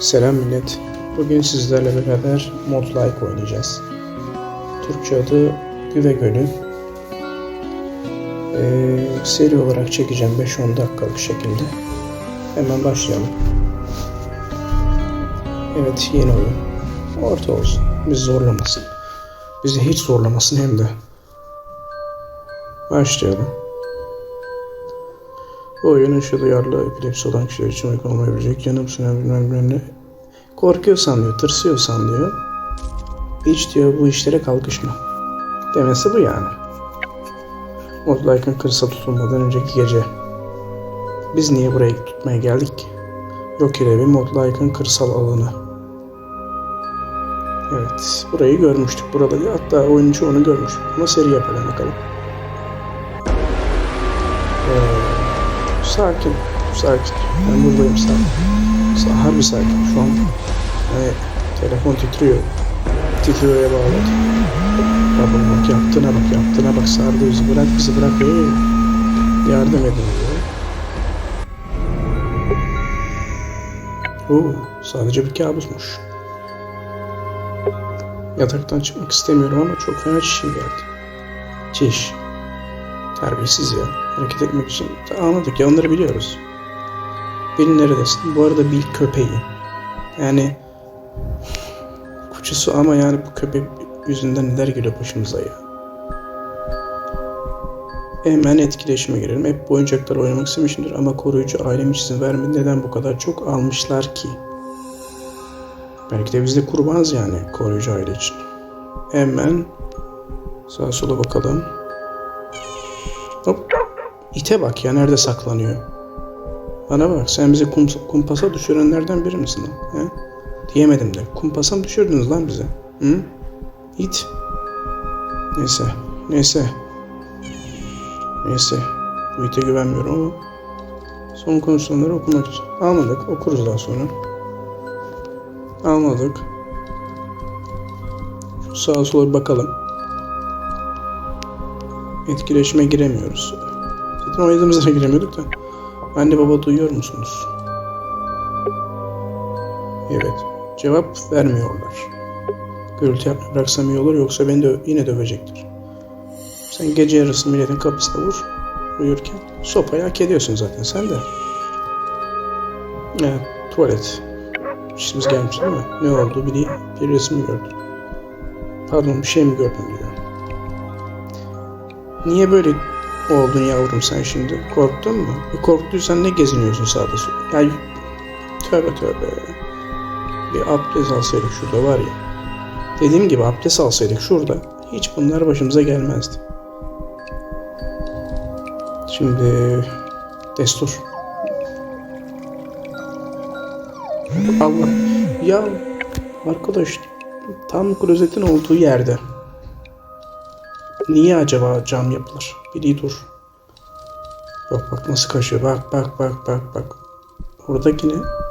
Selam millet. Bugün sizlerle beraber Mod Like oynayacağız. Türkçe adı Güve Gölü. Ee, seri olarak çekeceğim 5-10 dakikalık şekilde. Hemen başlayalım. Evet yeni oyun. Orta olsun. Bizi zorlamasın. Bizi hiç zorlamasın hem de. Başlayalım. Bu oyun ışığı duyarlı epilepsi olan kişiler için uygun olmayabilecek. Yanıp sönen bilmem ne. Korkuyor sanıyor, tırsıyor sanıyor. Hiç diyor bu işlere kalkışma. Demesi bu yani. Modlike'ın kırsa tutulmadan önceki gece. Biz niye buraya tutmaya geldik ki? Yok evi Modlike'ın kırsal alanı. Evet, burayı görmüştük. Burada hatta oyunun çoğunu görmüştük. Ama seri yapalım bakalım. Sakin, sakin. Ben buradayım sakin. Sa harbi sakin. Şu an hani telefon titriyor. Titriyor'a bağladı. Bak bak yaptığına bak yaptığına bak sardı bizi bırak bizi bırak. Hey. Yardım edin diyor. Oo, sadece bir kabusmuş. Yataktan çıkmak istemiyorum ama çok fena çişim geldi. Çiş. Terbiyesiz ya. Hareket etmek için. Anladık ya onları biliyoruz. Bil neredesin? Bu arada Bil köpeği. Yani kuçusu ama yani bu köpek yüzünden neler geliyor başımıza ya. Hemen etkileşime girelim. Hep bu oyuncakları oynamak istemişimdir ama koruyucu ailem hiç izin vermedi. Neden bu kadar çok almışlar ki? Belki de biz de kurbanız yani koruyucu aile için. Hemen sağa sola bakalım. Hop. İte bak ya nerede saklanıyor. Bana bak sen bizi kum, kumpasa düşürenlerden biri misin lan? He? Diyemedim de. Kumpasa mı düşürdünüz lan bize? Hı? İt. Neyse. Neyse. Neyse. Bu ite güvenmiyorum ama son konuşulanları okumak için. Almadık. Okuruz daha sonra. Almadık. Şu sağa sola bakalım etkileşime giremiyoruz. Zaten oynadığımızda giremiyorduk da. Anne baba duyuyor musunuz? Evet. Cevap vermiyorlar. Gürültü yapmayı bıraksam iyi olur yoksa beni de yine dövecektir. Sen gece yarısı milletin kapısına vur. Uyurken sopayı hak ediyorsun zaten sen de. Evet, tuvalet. İşimiz gelmiş değil mi? Ne oldu? Bir, bir resim gördüm. Pardon bir şey mi gördün diyor. Niye böyle oldun yavrum sen şimdi? Korktun mu? E korktuysan ne geziniyorsun sağda solda? Ya tövbe tövbe. Bir abdest alsaydık şurada var ya. Dediğim gibi abdest alsaydık şurada hiç bunlar başımıza gelmezdi. Şimdi destur. Allah. Ya arkadaş tam klozetin olduğu yerde Niye acaba cam yapılır? Biri dur. Bak bak nasıl kaşıyor. Bak bak bak bak bak. Oradaki ne?